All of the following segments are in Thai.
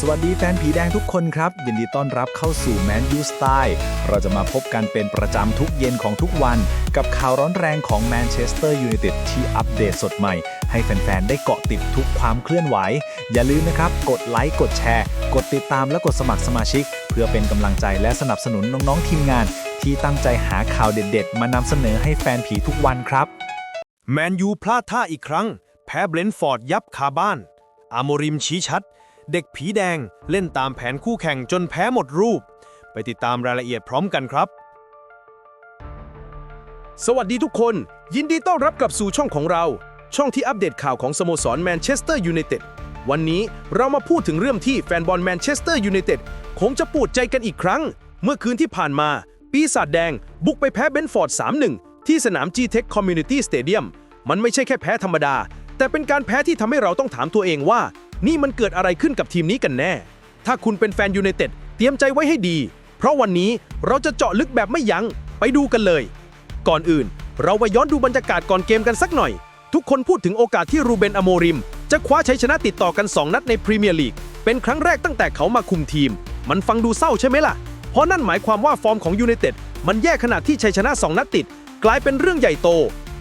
สวัสดีแฟนผีแดงทุกคนครับ ยินดีต้อนรับเข้าสู่แมนยูสไตล์เราจะมาพบกันเป็นประจำทุกเย็นของทุกวัน กับข่าวร้อนแรงของแมนเชสเตอร์ยูไนเต็ดที่อัปเดตสดใหม่ ให้แฟนๆ ได้เกาะติดทุกความเคลื่อนไหว อย่าลืมนะครับ กดไลค์กดแชร์ กดติดตามและกดสมัครสมาชิก เพื่อเป็นกำลังใจและสนับสนุนน้องๆทีมงาน ที่ตั้งใจหาข่าวเด็ดๆ มานำเสนอให้แฟนผีทุกวันครับแมนยูพลาดท่าอีกครั้ง แพ้เบรนฟอร์ดยับคาบ้าน อาโมริมชี้ชัด เด็กผีแดงเล่นตามแผนคู่แข่งจนแพ้หมดรูป ไปติดตามรายละเอียดพร้อมกันครับ สวัสดีทุกคน ยินดีต้อนรับกลับสู่ช่องของเรา ช่องที่อัปเดตข่าวของสโมสรแมนเชสเตอร์ยูไนเต็ดวันนี้เรามาพูดถึงเรื่องที่แฟนบอลแมนเชสเตอร์ยูไนเต็ดคงจะปวดใจกันอีกครั้ง เมื่อคืนที่ผ่านมา ปีศาจแดง บุกไปแพ้เบนฟอร์ด 3-1 ที่สนาม G-Tech Community Stadium มันไม่ใช่แค่แพ้ธรรมดา แต่เป็นการแพ้ที่ทำให้เราต้องถามตัวเองว่า นี่มันเกิดอะไรขึ้นกับทีมนี้กันแน่ ถ้าคุณเป็นแฟนยูไนเต็ดเตรียมใจไว้ให้ดี เพราะวันนี้เราจะเจาะลึกแบบไม่ยัง้ง ไปดูกันเลย ก่อนอื่น เราไปย้อนดูบรรยากาศก่อนเกมกันสักหน่อย ทุกคนพูดถึงโอกาสที่รูเบนอโมริม จะคว้าชัยชนะติดต่อกัน 2 นัดในพรีเมียร์ลีก เป็นครั้งแรกตั้งแต่เขามาคุมทีม มันฟังดูเศร้าใช่ไหมล่ะ เพราะนั่นหมายความว่าฟอร์มของยูไนเต็ดมันแย่ขนาดที่ชัยชนะ 2 นัดติด กลายเป็นเรื่องใหญ่โต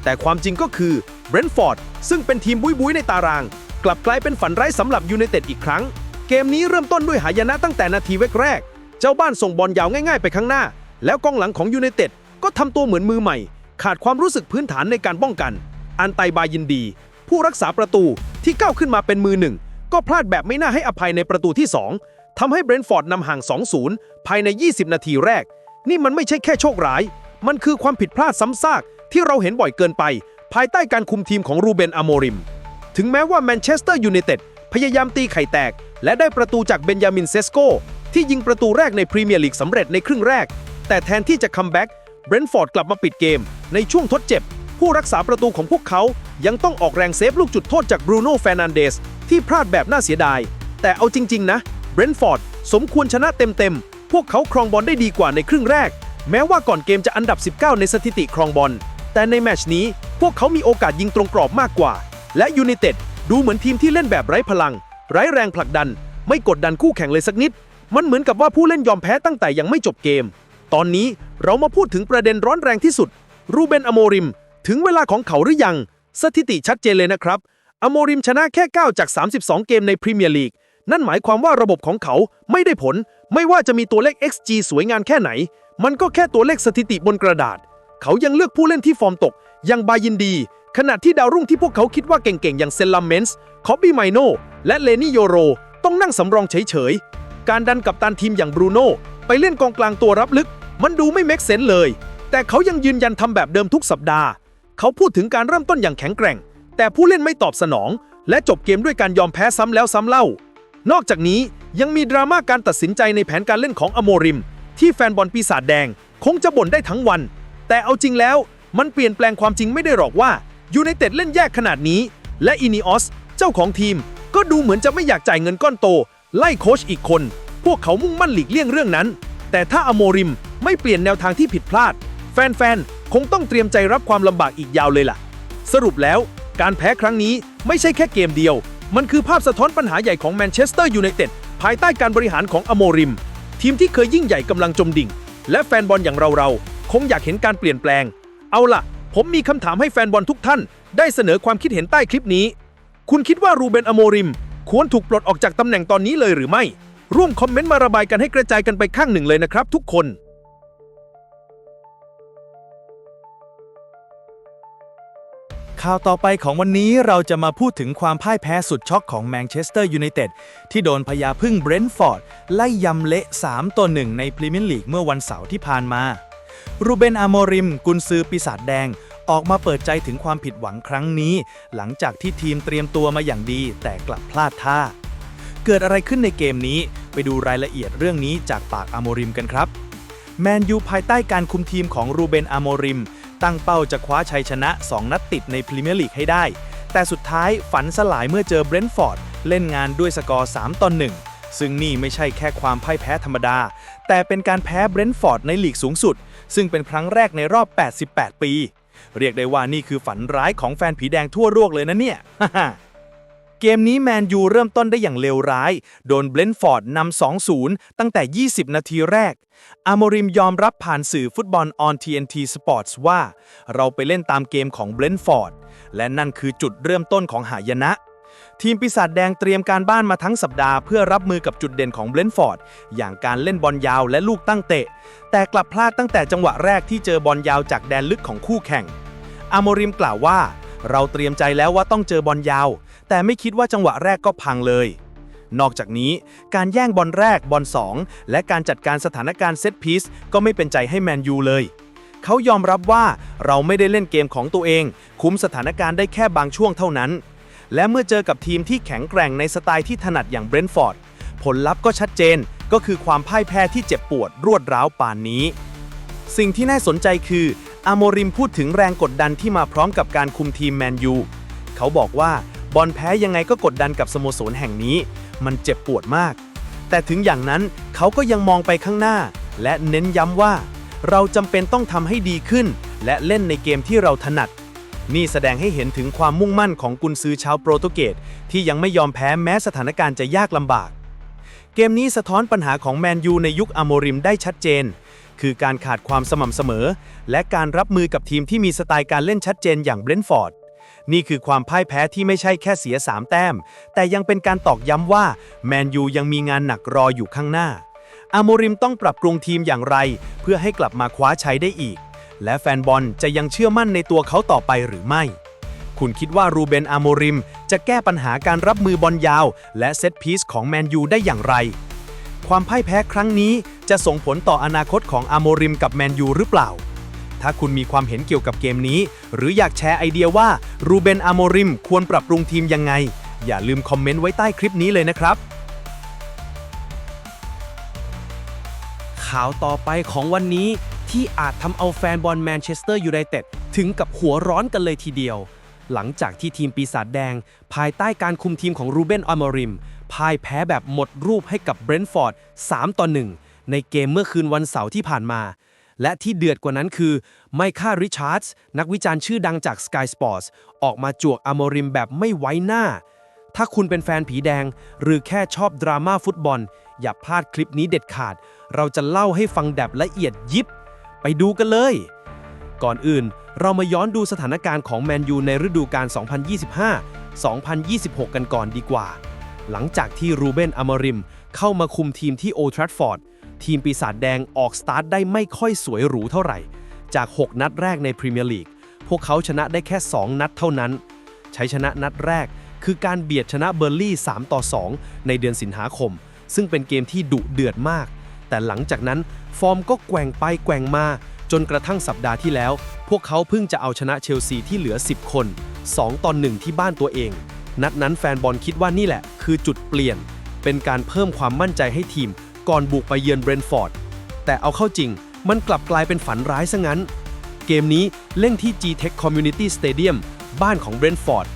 แต่ความจริงก็คือเบรนท์ฟอร์ดซึ่งเป็นทีมบุยบุยๆในตาราง กลับกลายเป็นฝันร้ายสำหรับยูไนเต็ดอีกครั้ง เกมนี้เริ่มต้นด้วยหายนะตั้งแต่นาทีแรก เจ้าบ้านส่งบอลยาวง่ายๆไปข้างหน้า แล้วกองหลังของยูไนเต็ดก็ทำตัวเหมือนมือใหม่ ขาดความรู้สึกพื้นฐานในการป้องกัน อันไตบายินดี ผู้รักษาประตูที่ก้าวขึ้นมาเป็นมือหนึ่งก็พลาดแบบไม่น่าให้อภัยในประตูที่ 2ทำให้เบรนท์ฟอร์ดนำห่าง 2-0 ภายใน 20 นาทีแรก นี่มันไม่ใช่แค่โชคร้าย มันคือความผิดพลาดซ้ำซากที่เราเห็นบ่อยเกินไป ภายใต้การคุมทีมของรูเบนอโมริม ถึงแม้ว่าแมนเชสเตอร์ยูไนเต็ดพยายามตีไข่แตก และได้ประตูจากเบนยามินเซสโกที่ยิงประตูแรกในพรีเมียร์ลีกสำเร็จในครึ่งแรก แต่แทนที่จะคัมแบ็กเบรนท์ฟอร์ดกลับมาปิดเกม ในช่วงทดเจ็บ ผู้รักษาประตูของพวกเขายังต้องออกแรงเซฟลูกจุดโทษจากบรูโน่แฟร์นันเดสที่พลาดแบบน่าเสียดาย แต่เอาจริง ๆ นะเบรนท์ฟอร์ดสมควรชนะเต็มๆ พวกเขาครองบอลได้ดีกว่าในครึ่งแรก แม้ว่าก่อนเกมจะอันดับ 19 ในสถิติครองบอล แต่ในแมชนี้พวกเขามีโอกาสยิงตรงกรอบมากกว่า และยูไนเต็ดดูเหมือนทีมที่เล่นแบบไร้พลัง ไร้แรงผลักดัน ไม่กดดันคู่แข่งเลยสักนิด มันเหมือนกับว่าผู้เล่นยอมแพ้ตั้งแต่ยังไม่จบเกม ตอนนี้เรามาพูดถึงประเด็นร้อนแรงที่สุด รูเบนอโมริม ถึงเวลาของเขาหรือยัง สถิติชัดเจนเลยนะครับ อโมริมชนะแค่ 9 จาก 32 เกมในพรีเมียร์ลีก นั่นหมายความว่าระบบของเขาไม่ได้ผล ไม่ว่าจะมีตัวเลข XG สวยงามแค่ไหน มันก็แค่ตัวเลขสถิติบนกระดาษ เขายังเลือกผู้เล่นที่ฟอร์มตกย่างบายินดี ขณะที่ดาวรุ่งที่พวกเขาคิดว่าเก่งๆ อย่างเซนลัมเมนส์คอบบี้ไมโนและเลนี่โยโร ต้องนั่งสำรองเฉยๆ การดันกับตันทีมอย่างบรูโน่ไปเล่นกองกลางตัวรับลึก มันดูไม่เมกเซนเลย แต่เขายังยืนยันทำแบบเดิมทุกสัปดาห์ เขาพูดถึงการเริ่มต้นอย่างแข็งแกร่ง แต่ผู้เล่นไม่ตอบสนอง และจบเกมด้วยการยอมแพ้ซ้ำแล้วซ้ำเล่า นอกจากนี้ยังมีดราม่าการตัดสินใจในแผนการเล่นของอโมริม ที่แฟนบอลปีศาจแดง คงจะบ่นได้ทั้งวัน แต่เอาจริงแล้ว มันเปลี่ยนแปลงความจริงไม่ได้หรอกว่า ยูไนเต็ดเล่นแยกขนาดนี้ และอินิออสเจ้าของทีม ก็ดูเหมือนจะไม่อยากจ่ายเงินก้อนโต ไล่โค้ชอีกคน พวกเขามุ่งมั่นหลีกเลี่ยงเรื่องนั้น แต่ถ้าอโมริมไม่เปลี่ยนแนวทางที่ผิดพลาด แฟนๆ คงต้องเตรียมใจรับความลำบากอีกยาวเลยล่ะ สรุปแล้ว การแพ้ครั้งนี้ไม่ใช่แค่เกมเดียว มันคือภาพสะท้อนปัญหาใหญ่ของแมนเชสเตอร์ยูไนเต็ดภายใต้การบริหารของอโมริม ทีมที่เคยยิ่งใหญ่กำลังจมดิ่ง และแฟนบอลอย่างเราๆ คงอยากเห็นการเปลี่ยนแปลง เอาล่ะ ผมมีคำถามให้แฟนบอลทุกท่าน ได้เสนอความคิดเห็นใต้คลิปนี้ คุณคิดว่ารูเบนอโมริม ควรถูกปลดออกจากตำแหน่งตอนนี้เลยหรือไม่ ร่วมคอมเมนต์มาระบายกันให้กระจายกันไปข้างหนึ่งเลยนะครับทุกคนข่าวต่อไปของวันนี้เราจะมาพูดถึงความพ่ายแพ้สุดช็อกของแมนเชสเตอร์ยูไนเต็ดที่โดนพยาพึ่งเบรนท์ฟอร์ด ไล่ยำเละ 3 ต่อ 1 ในพรีเมียร์ลีกเมื่อวันเสาร์ที่ผ่านมา รูเบนอาโมริม กุนซือปีศาจแดง ออกมาเปิดใจถึงความผิดหวังครั้งนี้ หลังจากที่ทีมเตรียมตัวมาอย่างดี แต่กลับพลาดท่า เกิดอะไรขึ้นในเกมนี้ ไปดูรายละเอียดเรื่องนี้จากปากอาโมริมกันครับแมนยูภายใต้การคุมทีมของรูเบนอาโมริม ตั้งเป้าจะคว้าชัยชนะ 2 นัดติดในพรีเมียร์ลีกให้ได้ แต่สุดท้ายฝันสลายเมื่อเจอเบรนท์ฟอร์ด เล่นงานด้วยสกอร์ 3 ต่อ 1 ซึ่งนี่ไม่ใช่แค่ความพ่ายแพ้ธรรมดา แต่เป็นการแพ้เบรนท์ฟอร์ดในลีกสูงสุด ซึ่งเป็นครั้งแรกในรอบ 88 ปี เรียกได้ว่านี่คือฝันร้ายของแฟนผีแดงทั่วโลกเลยนะเนี่ย เกมนี้แมนยูเริ่มต้นได้อย่างเลวร้าย โดนเบลนฟอร์ดนำ 2-0 ตั้งแต่ 20 นาทีแรก อามริมยอมรับผ่านสื่อฟุตบอล on TNT Sports ว่า เราไปเล่นตามเกมของเบลนฟอร์ด และนั่นคือจุดเริ่มต้นของหายนะ ทีมปีศาจแดงเตรียมการบ้านมาทั้งสัปดาห์เพื่อรับมือกับจุดเด่นของเบลนฟอร์ด อย่างการเล่นบอลยาวและลูกตั้งเตะ แต่กลับพลาดตั้งแต่จังหวะแรกที่เจอบอลยาวจากแดนลึกของคู่แข่งอาโมริมกล่าวว่า เราเตรียมใจแล้วว่าต้องเจอบอลยาว แต่ไม่คิดว่าจังหวะแรกก็พังเลย นอกจากนี้ การแย่งบอลแรกบอลสองและการจัดการสถานการณ์เซตพีซก็ไม่เป็นใจให้แมนยูเลยเขายอมรับว่าเราไม่ได้เล่นเกมของตัวเอง คุมสถานการณ์ได้แค่บางช่วงเท่านั้น และเมื่อเจอกับทีมที่แข็งแกร่งในสไตล์ที่ถนัดอย่างเบรนท์ฟอร์ดผลลัพธ์ก็ชัดเจนก็คือความพ่ายแพ้ที่เจ็บปวดรวดร้าวป่านนี้ สิ่งที่น่าสนใจคืออาโมริมพูดถึงแรงกดดันที่มาพร้อมกับการคุมทีมแมนยูเขาบอกว่าบอลแพ้ยังไงก็กดดันกับสโมสรแห่งนี้ มันเจ็บปวดมาก แต่ถึงอย่างนั้นเขาก็ยังมองไปข้างหน้า และเน้นย้ำว่า เราจำเป็นต้องทำให้ดีขึ้น และเล่นในเกมที่เราถนัด นี่แสดงให้เห็นถึงความมุ่งมั่นของกุนซือชาวโปรตุเกสที่ยังไม่ยอมแพ้แม้สถานการณ์จะยากลำบาก เกมนี้สะท้อนปัญหาของแมนยูในยุคอโมริมได้ชัดเจน คือการขาดความสม่ำเสมอ และการรับมือกับทีมที่มีสไตล์การเล่นชัดเจนอย่างเบรนฟอร์ดนี่คือความพ่ายแพ้ที่ไม่ใช่แค่เสีย 3 แต้ม แต่ยังเป็นการตอกย้ำว่าแมนยูยังมีงานหนักรออยู่ข้างหน้าอาโมริมต้องปรับปรุงทีมอย่างไร เพื่อให้กลับมาคว้าชัยได้อีก และแฟนบอลจะยังเชื่อมั่นในตัวเขาต่อไปหรือไม่ คุณคิดว่ารูเบนอาโมริม จะแก้ปัญหาการรับมือบอลยาว และเซตพีซของแมนยูได้อย่างไร ความพ่ายแพ้ครั้งนี้จะส่งผลต่ออนาคตของอาโมริมกับแมนยูหรือเปล่า ถ้าคุณมีความเห็นเกี่ยวกับเกมนี้ หรืออยากแชร์ไอเดียว่ารูเบนอาโมริมควรปรับปรุงทีมยังไง อย่าลืมคอมเมนต์ไว้ใต้คลิปนี้เลยนะครับข่าวต่อไปของวันนี้ ที่อาจทำเอาแฟนบอลแมนเชสเตอร์ยูไนเต็ดถึงกับหัวร้อนกันเลยทีเดียว หลังจากที่ทีมปีศาจแดง ภายใต้การคุมทีมของรูเบนอามอริมพ่ายแพ้แบบหมดรูปให้กับเบรนท์ฟอร์ด 3 ต่อ 1 ในเกมเมื่อคืนวันเสาร์ที่ผ่านมา และที่เดือดกว่านั้นคือ ไมค่าริชาร์ดส์นักวิจารณ์ชื่อดังจาก Sky Sports ออกมาจวกอามอริมแบบไม่ไว้หน้า ถ้าคุณเป็นแฟนผีแดง หรือแค่ชอบดราม่าฟุตบอล อย่าพลาดคลิปนี้เด็ดขาด เราจะเล่าให้ฟังแบบละเอียดยิบ ไปดูกันเลย ก่อนอื่นเรามาย้อนดูสถานการณ์ของแมนยูในฤดูกาล 2025-2026 กันก่อนดีกว่า หลังจากที่รูเบนอามริมเข้ามาคุมทีมที่โอทรัฟฟอร์ด ทีมปีศาจแดงออกสตาร์ทได้ไม่ค่อยสวยหรูเท่าไหร่ จาก 6 นัดแรกในพรีเมียร์ลีก พวกเขาชนะได้แค่ 2 นัดเท่านั้น ใช้ชนะนัดแรกคือการเบียดชนะเบอร์ลี่ 3 ต่อ 2 ในเดือนสิงหาคม ซึ่งเป็นเกมที่ดุเดือดมาก แต่หลังจากนั้น ฟอร์มก็แกว่งไปแกว่งมา จนกระทั่งสัปดาห์ที่แล้ว พวกเขาเพิ่งจะเอาชนะเชลซีที่เหลือ 10 คน 2ต่อ1ที่บ้านตัวเอง นัดนั้นแฟนบอลคิดว่านี่แหละ คือจุดเปลี่ยน เป็นการเพิ่มความมั่นใจให้ทีม ก่อนบุกไปเยือนเบรนฟอร์ดแต่เอาเข้าจริง มันกลับกลายเป็นฝันร้ายซะงั้น เกมนี้เล่นที่ G-Tech Community Stadium บ้านของเบรนฟอร์ด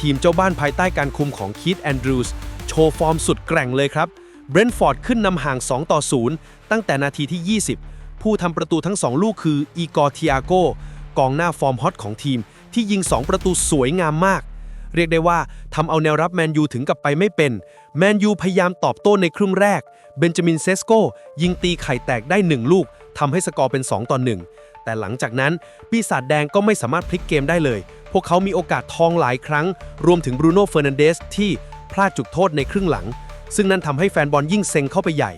ทีมเจ้าบ้านภายใต้การคุมของคีธแอนดรูสโชว์ฟอร์มสุดแกร่งเลยครับ เบรนท์ฟอร์ดขึ้นนำห่าง 2 ต่อ 0 ตั้งแต่นาทีที่ 20 ผู้ทำประตูทั้ง 2 ลูกคืออีกอร์เทียโกกองหน้าฟอร์มฮอตของทีม ที่ยิง 2 ประตูสวยงามมาก เรียกได้ว่าทำเอาแนวรับแมนยูถึงกับไปไม่เป็น แมนยูพยายามตอบโต้ในครึ่งแรก เบนจามินเซสโกยิงตีไข่แตกได้ 1 ลูกทำให้สกอร์เป็น 2 ต่อ 1 แต่หลังจากนั้น ปีศาจแดงก็ไม่สามารถพลิกเกมได้เลย พวกเขามีโอกาสทองหลายครั้ง รวมถึงบรูโน่เฟอร์นันเดสที่พลาดจุดโทษในครึ่งหลัง ซึ่งนั่นทำให้แฟนบอลยิ่งเซ็งเข้าไปใหญ่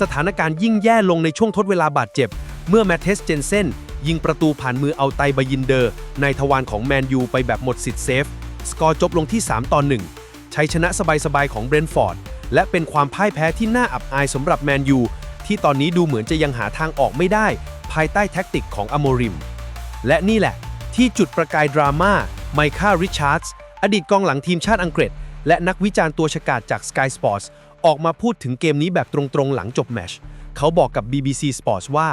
สถานการณ์ยิ่งแย่ลงในช่วงทดเวลาบาดเจ็บ เมื่อแมทเทสเจนเซนยิงประตูผ่านมือเอาไตบายินเดอร์ ในทวารของแมนยูไปแบบหมดสิทธิ์เซฟ สกอร์จบลงที่ 3 ต่อ1ชัยชนะสบายๆของเบรนฟอร์ด และเป็นความพ่ายแพ้ที่น่าอับอายสำหรับแมนยูที่ตอนนี้ดูเหมือนจะยังหาทางออกไม่ได้ ภายใต้แท็กติกของอโมริม และนี่แหละ ที่จุดประกายดราม่าไมค่าริชาร์ดส์อดีตกองหลังทีมชาติอังกฤษ และนักวิจารณ์ตัวฉกาจจาก Sky Sports ออกมาพูดถึงเกมนี้แบบตรงๆ หลังจบแมช เขาบอกกับ BBC Sports ว่า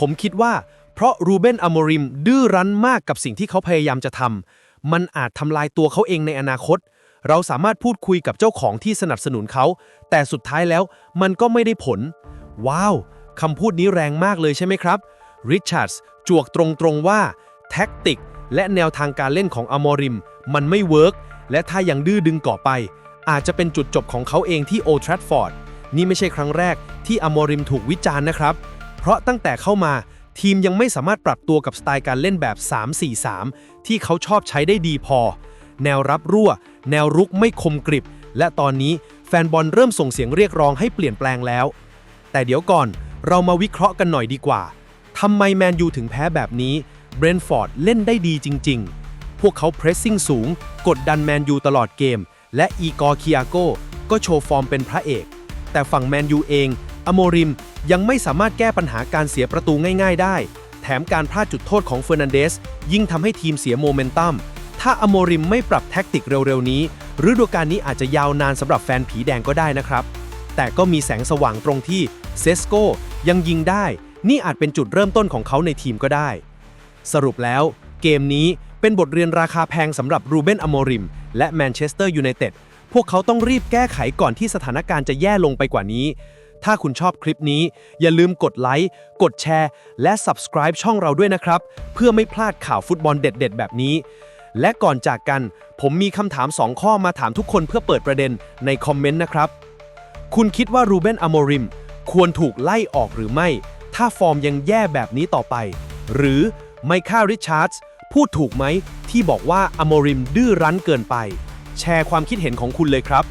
ผมคิดว่า เพราะรูเบนอโมริมดื้อรั้นมากกับสิ่งที่เขาพยายามจะทำ มันอาจทำลายตัวเขาเองในอนาคต เราสามารถพูดคุยกับเจ้าของที่สนับสนุนเขา แต่สุดท้ายแล้วมันก็ไม่ได้ผล ว้าวคำพูดนี้แรงมากเลยใช่ไหมครับ ริชาร์ดส์จวกตรงๆว่า แท็กติก และแนวทางการเล่นของอมอริม มันไม่เวิร์ก และถ้ายังดื้อดึงก่อไป อาจจะเป็นจุดจบของเขาเองที่โอทรั f ฟอร์ดนี่ไม่ใช่ครั้งแรกที่อโมริมถูกวิจารณ์นะครับ เพราะตั้งแต่เข้ามาทีมยังไม่สามารถปรับตัวกับสไตล์การเล่นแบบ 3-4-3 ที่เขาชอบใช้ได้ดีพอ แนวรับรั่ว แนวรุกไม่คมกริบ และตอนนี้แฟนบอลเริ่มส่งเสียงเรียกร้องให้เปลี่ยนแปลงแล้ว แต่เดี๋ยวก่อนเรามาวิเคราะห์กันหน่อยดีกว่าทำไมแมนยูถึงแพ้แบบนี้เบรนฟอร์ดเล่นได้ดีจริง ๆ วกเขาเพรสซิ่งสูง กดดันแมนยูตลอดเกม และอีกอร์คิอาโกก็โชว์ฟอร์มเป็นพระเอก แต่ฝั่งแมนยูเองอโมริมยังไม่สามารถแก้ปัญหาการเสียประตูง่ายๆ ได้ แถมการพลาดจุดโทษของเฟอร์นันเดส ยิ่งทำให้ทีมเสียโมเมนตัม ถ้าอโมริมไม่ปรับแท็กติกเร็วๆ นี้ฤดูกาลนี้อาจจะยาวนานสำหรับแฟนผีแดงก็ได้นะครับ แต่ก็มีแสงสว่างตรงที่เซสโกยังยิงได้ นี่อาจเป็นจุดเริ่มต้นของเขาในทีมก็ได้ สรุปแล้ว เกมนี้ เป็นบทเรียนราคาแพงสำหรับรูเบนอโมริม และแมนเชสเตอร์ยูไนเต็ดพวกเขาต้องรีบแก้ไขก่อนที่สถานการณ์จะแย่ลงไปกว่านี้ ถ้าคุณชอบคลิปนี้ อย่าลืมกดไลค์ กดแชร์ และ subscribe ช่องเราด้วยนะครับ เพื่อไม่พลาดข่าวฟุตบอลเด็ด ๆ แบบนี้ และก่อนจากกัน ผมมีคำถาม 2 ข้อมาถามทุกคนเพื่อเปิดประเด็นในคอมเมนต์นะครับ คุณคิดว่ารูเบนอโมริมควรถูกไล่ออกหรือไม่ ถ้าฟอร์มยังแย่แบบนี้ต่อไป หรือไมค่าริชาร์ดส์ พูดถูกไหมที่บอกว่าอโมริมดื้อรั้นเกินไป แชร์ความคิดเห็นของคุณเลยครับ